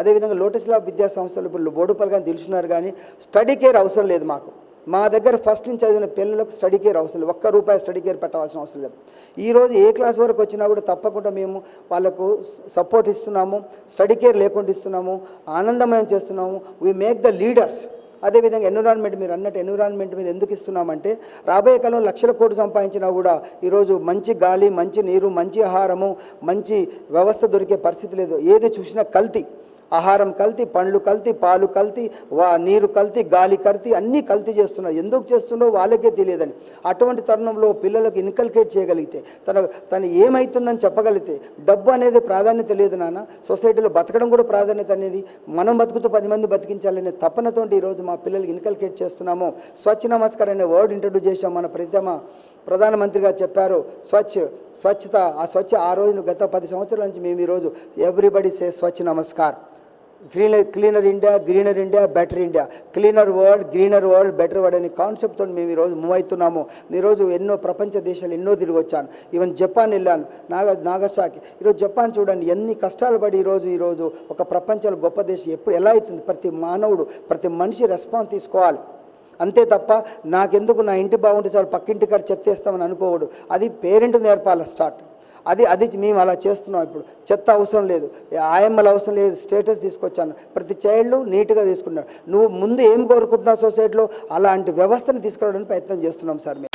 అదేవిధంగా లోటస్ లా విద్యా సంస్థలు ఇప్పుడు బోడుపల్ కానీ తెలుసున్నారు కానీ స్టడీ కేర్ అవసరం లేదు మాకు. మా దగ్గర ఫస్ట్ నుంచి చదివిన పిల్లలకు స్టడీ కేర్ అవసరం లేదు. ఒక్క రూపాయి స్టడీ కేర్ పెట్టవలసిన అవసరం లేదు. ఈరోజు ఏ క్లాస్ వరకు వచ్చినా కూడా తప్పకుండా మేము వాళ్ళకు సపోర్ట్ ఇస్తున్నాము స్టడీ కేర్ లేకుండా ఇస్తున్నాము ఆనందమయం చేస్తున్నాము. వీ మేక్ ద లీడర్స్ అదేవిధంగా ఎన్విరాన్మెంట్ మీరు అన్నట్టు ఎన్విరాన్మెంట్ మీద ఎందుకు ఇస్తున్నామంటే రాబోయే కాలంలో లక్షల కోట్లు సంపాదించినా కూడా ఈరోజు మంచి గాలి మంచి నీరు మంచి ఆహారము మంచి వ్యవస్థ దొరికే పరిస్థితి లేదు. ఏది చూసినా కల్తీ. ఆహారం కల్తీ పండ్లు కల్తీ పాలు కల్తీ వా నీరు కల్తీ గాలి కల్తీ అన్నీ కల్తీ చేస్తున్నారు. ఎందుకు చేస్తుండో వాళ్ళకే తెలియదని అటువంటి తరుణంలో పిల్లలకు ఇన్కల్కేట్ చేయగలిగితే తన తను ఏమవుతుందని చెప్పగలిగితే డబ్బు అనేది ప్రాధాన్యత లేదు నాన్న. సొసైటీలో బతకడం కూడా ప్రాధాన్యత అనేది మనం బతుకుతూ పది మంది బతికించాలనే తపనతో ఈరోజు మా పిల్లలకి ఇన్కల్కేట్ చేస్తున్నాము. స్వచ్ఛ నమస్కార్ అనే వర్డ్ ఇంట్రడ్యూస్ చేశాం మన ప్రతిమ ప్రధానమంత్రి గారు చెప్పారు. స్వచ్ఛ స్వచ్ఛత ఆ స్వచ్ఛ ఆ రోజును గత పది సంవత్సరాల నుంచి మేము ఈరోజు everybody say swachh namaskar. Cleaner cleaner India greener India better India. Cleaner world greener world better world అనే కాన్సెప్ట్తో మేము ఈరోజు మూవ్ అవుతున్నాము. ఈరోజు ఎన్నో ప్రపంచ దేశాలు ఎన్నో తిరిగి వచ్చాను. ఈవెన్ జపాన్ వెళ్ళాను నాగ నాగసాకి. ఈరోజు జపాన్ చూడండి ఎన్ని కష్టాలు పడి ఈరోజు ఈరోజు ఒక ప్రపంచంలో గొప్ప దేశం ఎప్పుడు ఎలా అవుతుంది? ప్రతి మానవుడు ప్రతి మనిషి రెస్పాన్స్ తీసుకోవాలి. అంతే తప్ప నాకెందుకు నా ఇంటి బాగుంటే చాలు పక్కింటి కాడ చెత్త అనుకోవడు అది పేరెంట్ నేర్పాలి స్టార్ట్. అది అది మేము అలా చేస్తున్నాం ఇప్పుడు. చెత్త అవసరం లేదు. ఆయమ్మలు అవసరం లేదు. స్టేటస్ తీసుకొచ్చాను. ప్రతి చైల్డ్ నీట్గా తీసుకున్నాడు. నువ్వు ముందు ఏం కోరుకుంటున్నావు సొసైటీలో? అలాంటి వ్యవస్థను తీసుకురావడానికి ప్రయత్నం చేస్తున్నాం సార్ మేము.